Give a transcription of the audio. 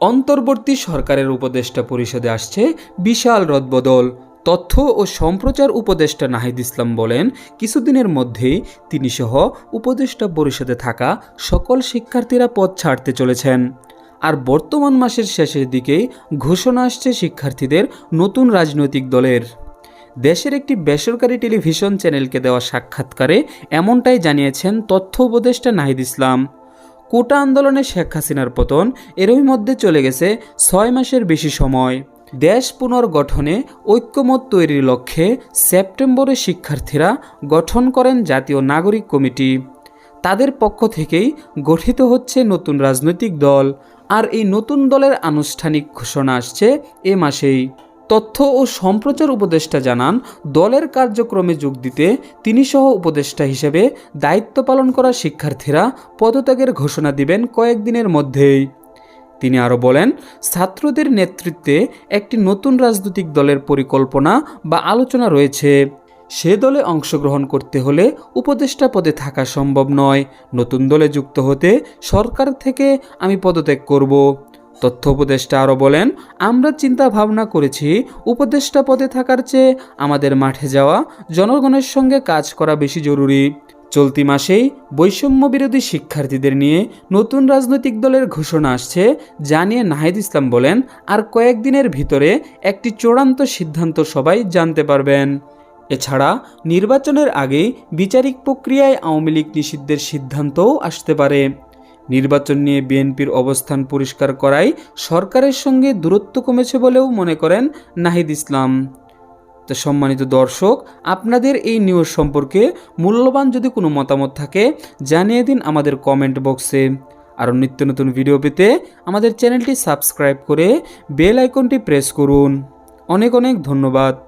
অন্তর্বর্তী সরকারের উপদেষ্টা পরিষদে আসছে বিশাল রদবদল। তথ্য ও সম্প্রচার উপদেষ্টা নাহিদ ইসলাম বলেন, কিছুদিনের মধ্যেই তিনি সহ উপদেষ্টা পরিষদে থাকা সকল শিক্ষার্থীরা পদ ছাড়তে চলেছেন। আর বর্তমান মাসের শেষের দিকেই ঘোষণা আসছে শিক্ষার্থীদের নতুন রাজনৈতিক দলের। দেশের একটি বেসরকারি টেলিভিশন চ্যানেলকে দেওয়া সাক্ষাৎকারে এমনটাই জানিয়েছেন তথ্য উপদেষ্টা নাহিদ ইসলাম। কোটা আন্দোলনে শেখ হাসিনার পতন এরই মধ্যে চলে গেছে ছয় মাসের বেশি সময়। দেশ পুনর্গঠনে ঐক্যমত তৈরির লক্ষ্যে সেপ্টেম্বরে শিক্ষার্থীরা গঠন করেন জাতীয় নাগরিক কমিটি। তাদের পক্ষ থেকেই গঠিত হচ্ছে নতুন রাজনৈতিক দল। আর এই নতুন দলের আনুষ্ঠানিক ঘোষণা আসছে এ মাসেই। তথ্য ও সম্প্রচার উপদেষ্টা জানান, দলের কার্যক্রমে যোগ দিতে তিনি সহ উপদেষ্টা হিসেবে দায়িত্ব পালন করা শিক্ষার্থীরা পদত্যাগের ঘোষণা দিবেন কয়েকদিনের মধ্যেই। তিনি আরও বলেন, ছাত্রদের নেতৃত্বে একটি নতুন রাজনৈতিক দলের পরিকল্পনা বা আলোচনা রয়েছে। সে দলে অংশগ্রহণ করতে হলে উপদেষ্টা পদে থাকা সম্ভব নয়। নতুন দলে যুক্ত হতে সরকার থেকে আমি পদত্যাগ করব। তথ্য উপদেষ্টা আরও বলেন, আমরা চিন্তা ভাবনা করেছি উপদেষ্টা পদে থাকার চেয়ে আমাদের মাঠে যাওয়া জনগণের সঙ্গে কাজ করা বেশি জরুরি। চলতি মাসেই বৈষম্য বিরোধী শিক্ষার্থীদের নিয়ে নতুন রাজনৈতিক দলের ঘোষণা আসছে জানিয়ে নাহিদ ইসলাম বলেন, আর কয়েকদিনের ভিতরে একটি চূড়ান্ত সিদ্ধান্ত সবাই জানতে পারবেন। এছাড়া নির্বাচনের আগেই বিচারিক প্রক্রিয়ায় আওয়ামী লীগ নিষিদ্ধের সিদ্ধান্তও আসতে পারে। নির্বাচন নিয়ে বিএনপির অবস্থান পরিষ্কার করায় সরকারের সঙ্গে দূরত্ব কমেছে বলেও মনে করেন নাহিদ ইসলাম। তো সম্মানিত দর্শক, আপনাদের এই নিউজ সম্পর্কে মূল্যবান যদি কোনো মতামত থাকে, জানিয়ে দিন আমাদের কমেন্ট বক্সে আরও নিত্য নতুন ভিডিও পেতে আমাদের চ্যানেলটি সাবস্ক্রাইব করে বেল আইকনটি প্রেস করুন। অনেক অনেক ধন্যবাদ।